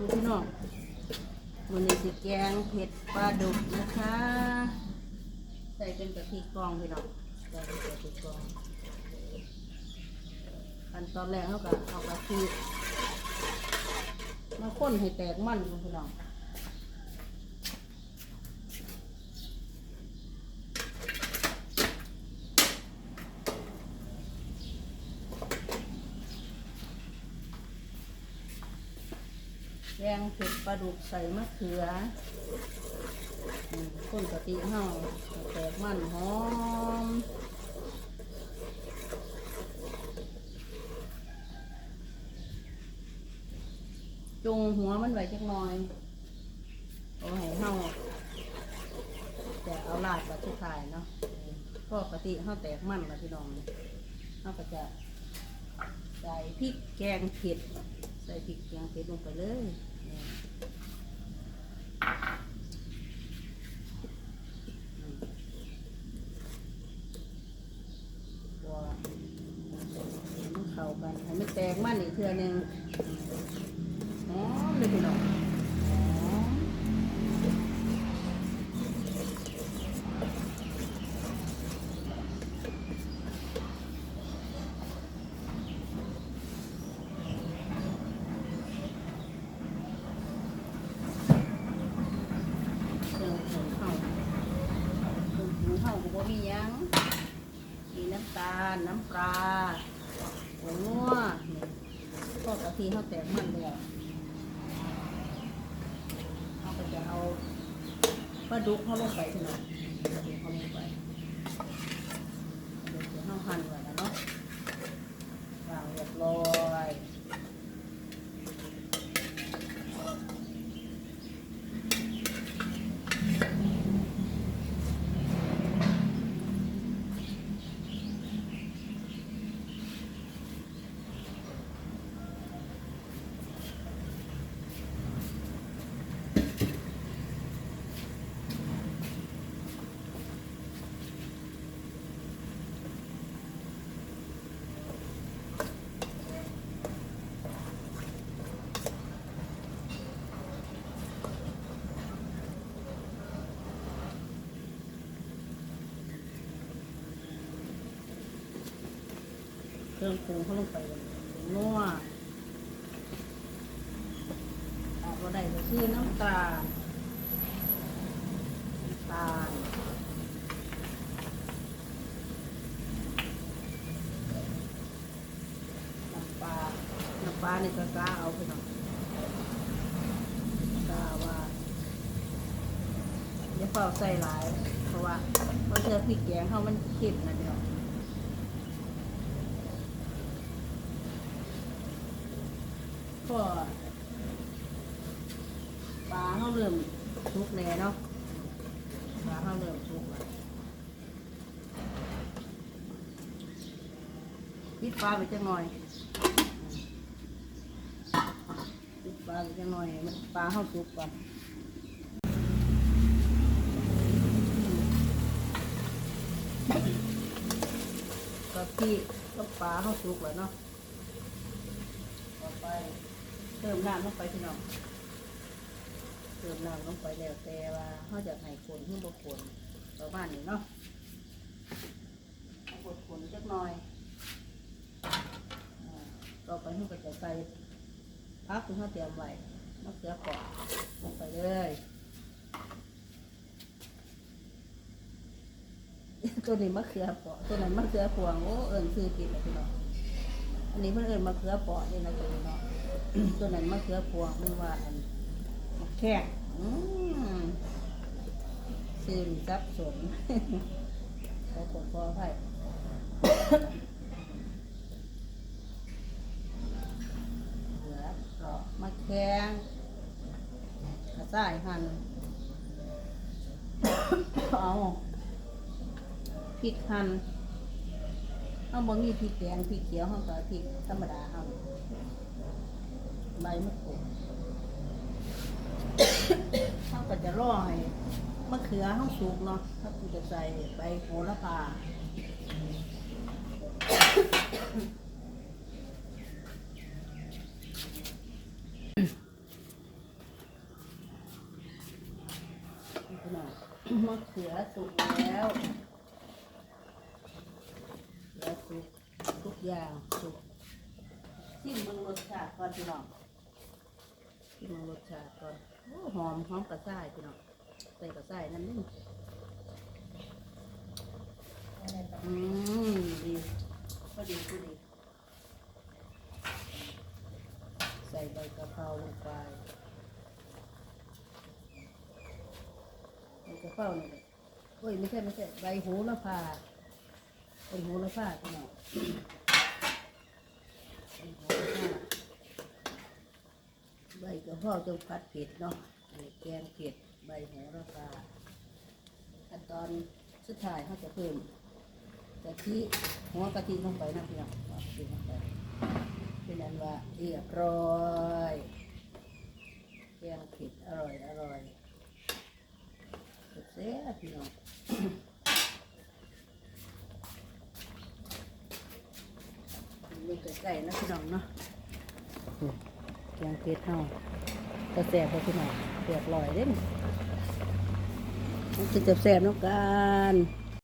ดูพี่น้องวันนี้สิแกงเผ็ดปลาดุกนะคะ ใส่เป็นกะทิกองพี่น้องใส่เป็นกะทิกองขั้นตอนแรกเขาก็เอากะทิมาข้นให้แตกมันพี่น้อง แกงเผ็ดปลาดุกใส่มะเขือข้นกะทิเฮาแตกมันหอมจุงหัวมันไว้จักหน่อยเอาให้เฮาแต่เอาลาดกับทุกทายเนาะก็ปกติเฮาแตกมันละพี่น้องเฮาก็จะใส่พริกแกงเผ็ดใส่พริกแกงเผ็ดลงไปเลย เข้ากันให้มันแตกมันอีกเทื่อนึงอ๋อเลยพี่น้องหอมเครื่องปรุงเข้าเครื่องปรุงเข้าก็ บ่มีหยังมีน้ำตาล น้ำปลาหัวงัวนี่ทอดกะทิเขาแตกมันแล้วเราก็จะเอาปลาดุกเขาลงไปทีหน่อยปลาดุกเขาลงไปเดี๋ยวเขาหั่นไว้แล้วเนาะวางเรียบร้อย เครื่องปรุงเขาลงไปนัวออกมาได้ก็คือน้ำตาลน้ำตาลน้ำปลาน้ำปลานี่ก็กล้าเอาไปหน่อยกล้าว่าอย่าเฝ้าใส่หลาย เพราะว่าเพราะเธอพริกแกงเขามันเค็มนะพี่น้อ งก็ปลาเขาเริ่มทุกแน่เนาะปลาเขาเริ่มทุกแล้วปิดปลาไปจังหน่อยปิดปลาไปจังหน่อยมันปลาเขาสุกก่อนก็ที่ก็ปลาเขาสุกแล้วเนาะต่อไป เติมน้ำลงไปพี่น้อง เติมน้ำลงไปแล้วแต่ว่าเขาจะให้คนขึ้นบกคนประมาณนี้เนาะบดคนจักหน่อยต่อไปเขาก็จะใส่พักที่เขาเตรียมไว้มะเขือเปอกลงไปเลยตัวนี้มะเขือปอตัวนั้นมะเขือพวงโอ้เอิญซื้อผิดเลยพี่น้องอันนี้เพิ่นเอิญมะเขือปอกนี่นะตัวนี้เนาะ ตัวนั้นมะเขือพวงไม่ว่าอันแขกอืมซื้อซับสนขอขอขอให้เหลือเกาะมะแขงกระส่ายหั่นเอาพริกหั่นเอาบ่มีพริกแดงพริกเขียวเฮาก็พริกธรรมดาเฮา ใบมะกรูดเขาก็จะร่อให้มะเขือเขาสุกเนาะเขาก็จะใส่ใบโหระพามะเขือสุกแล้วแล้วสุกทุกอย่างสุกชิมมึงรสชาติก่อนจะหน้อง ชิมรสชาติก่อนโอ้หอมหอมกระส่ายพี่น้องใส่กระส่ายน้ำนิ่มอืมดีพอดีพอดี ใส่ใบกะเพราลงไปใบกะเพรานี่แหละโอ้ยไม่ใช่ไม่ใช่ใบโหระพาใบโหระพาพี่น้องใบโหระพา ใบกะเพาต้องผัดเผ็ดเนาะแกงเผ็ดใบโหระพาขั้นตอนสุดท้ายเขาจะเพิ่มกะทิหัวกะทิลงไปนะพี่น้องเอากะทิลงไปเป็นอันว่าเรียบร้อยแกงเผ็ดอร่อยอร่อยเสียพี่น้องลูกไก่นะพี่น้องเนาะ แกงเผ็ดเฮาตะแซ่บพอพี่น้องเปียกลอยเด้นมันจะแซ่บๆเน้องการ